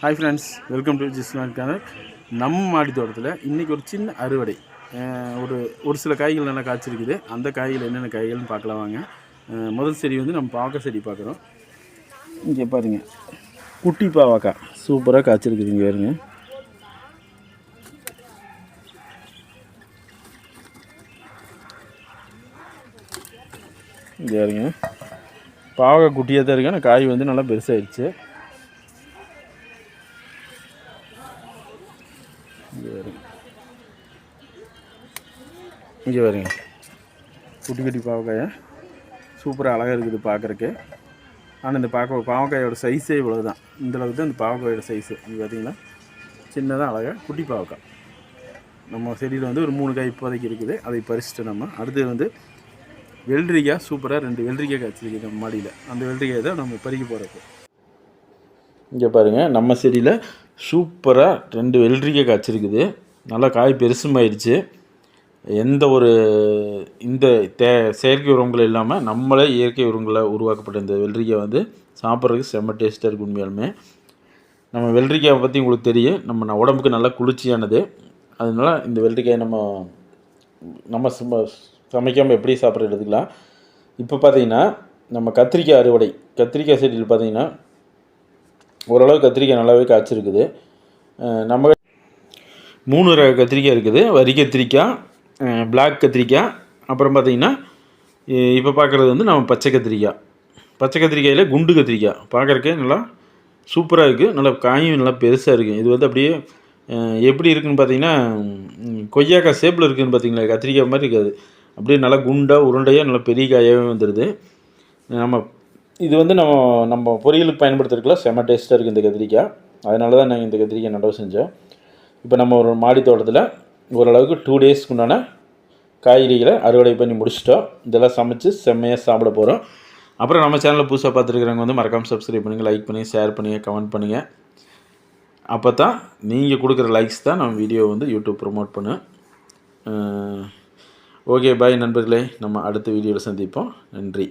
Hi friends welcome to ஜிஸ்மான் channel நம்ம மாடி தோட்டத்தில் இன்றைக்கி ஒரு சின்ன அறுவடை. ஒரு ஒரு சில காய்கள் நல்லா காய்ச்சிருக்குது. அந்த காய்கள் என்னென்ன காய்கள்னு பார்க்கலாம் வாங்க. முதல் செடி வந்து நம்ம பாவக்காய் செடி பார்க்குறோம். இங்கே பாருங்கள் குட்டி பாவக்காய். சூப்பராக காய்ச்சிருக்குது இங்கே பாருங்க. இங்கே பாருங்க. பாவக்காய் குட்டியாக தான் இருக்கு. ஆனால் காய் வந்து நல்லா பெருசாகிடுச்சு இங்கே வரும் இங்கே வருங்க குட்டி குட்டி பாவக்காயை. சூப்பராக அழகாக இருக்குது பார்க்குறக்கு ஆனால் இந்த பாக்க பாவக்காயோட சைஸே இவ்வளோ தான் இந்தளவுக்கு தான் இந்த பாவக்காயோட சைஸு இது பார்த்திங்கன்னா சின்னதாக அழகாக குட்டி பாவக்காய் நம்ம செடியில் வந்து ஒரு மூணு காய் இப்போதைக்கு இருக்குது. அதை பறிச்சுட்டு நம்ம அடுத்தது வந்து வெள்ளரிக்காய் சூப்பராக ரெண்டு வெள்ளரிக்காய் காய்ச்சிருக்கு நம்ம மாடியில். அந்த வெள்ளரிக்காய் தான் நம்ம பறிக்க போகிறப்போ இங்கே பாருங்கள் நம்ம செடியில் சூப்பராக ரெண்டு வெள்ளரிக்காய் காய்ச்சிருக்குது. நல்லா காய் பெருசுமாயிடுச்சு எந்த ஒரு இந்த தே செயற்கை உரங்கள் இல்லாமல் நம்மளே இயற்கை உரங்களை உருவாக்கப்பட்ட இந்த வெள்ளரிக்காய் வந்து சாப்பிட்றதுக்கு செம்ம டேஸ்ட்டாக இருக்குது உண்மையாலுமே. நம்ம வெள்ளரிக்காயை பற்றி உங்களுக்கு தெரியும். நம்ம உடம்புக்கு நல்லா குளிர்ச்சியானது. அதனால் இந்த வெள்ளரிக்காயை நம்ம நம்ம சும்மா சமைக்காமல் எப்படி சாப்பிட்றது எடுத்துக்கலாம். இப்போ பார்த்தீங்கன்னா நம்ம கத்திரிக்காய் அறுவடை கத்திரிக்காய் செடியில் பார்த்தீங்கன்னா ஓரளவு கத்திரிக்காய் நல்லாவே காய்ச்சிருக்குது. நம்ம மூணு ரக கத்திரிக்காய் இருக்குது. வரி கத்திரிக்காய் பிளாக் கத்திரிக்காய் அப்புறம் பார்த்தீங்கன்னா இப்போ பார்க்குறது வந்து நம்ம பச்சை கத்திரிக்காய். பச்சை கத்திரிக்காயில் குண்டு கத்திரிக்காய். பார்க்குறக்கே நல்லா சூப்பராக இருக்குது நல்லா காயும் நல்லா பெருசாக இருக்குது இது வந்து அப்படியே எப்படி இருக்குதுன்னு பார்த்தீங்கன்னா கொய்யாக்காய் சேப்பில் இருக்குதுன்னு பார்த்தீங்களா கத்திரிக்காய் மாதிரி இருக்காது. அப்படியே நல்லா குண்டாக உருண்டையாக நல்லா பெரிய காயாகவே வந்துடுது நம்ம இது வந்து நம்ம நம்ம பொரியலுக்கு பயன்படுத்துறதுக்குலாம் செம்ம டேஸ்ட்டாக இருக்குது இந்த கத்திரிக்காய். அதனால தான் நாங்கள் இந்த கத்திரிக்காய் நடவு செஞ்சோம் இப்போ நம்ம ஒரு மாடி தோட்டத்தில் ஓரளவுக்கு டூ டேஸ்க்கு உண்டான காய்கறிகளை அறுவடை பண்ணி முடிச்சிட்டோம். இதெல்லாம் சமைச்சு செம்மையாக சாப்பிட போகிறோம் அப்புறம் நம்ம சேனலில் புதுசாக பார்த்துருக்குறவங்க வந்து மறக்காமல் சப்ஸ்கிரைப் பண்ணுங்கள் லைக் பண்ணுங்கள் ஷேர் பண்ணுங்கள் கமெண்ட் பண்ணுங்கள் அப்போ தான் நீங்கள் கொடுக்குற லைக்ஸ் தான் நம்ம வீடியோ வந்து யூடியூப் ப்ரொமோட் பண்ணுவேன் ஓகே பாய் நண்பர்களே. நம்ம அடுத்த வீடியோவில் சந்திப்போம். நன்றி.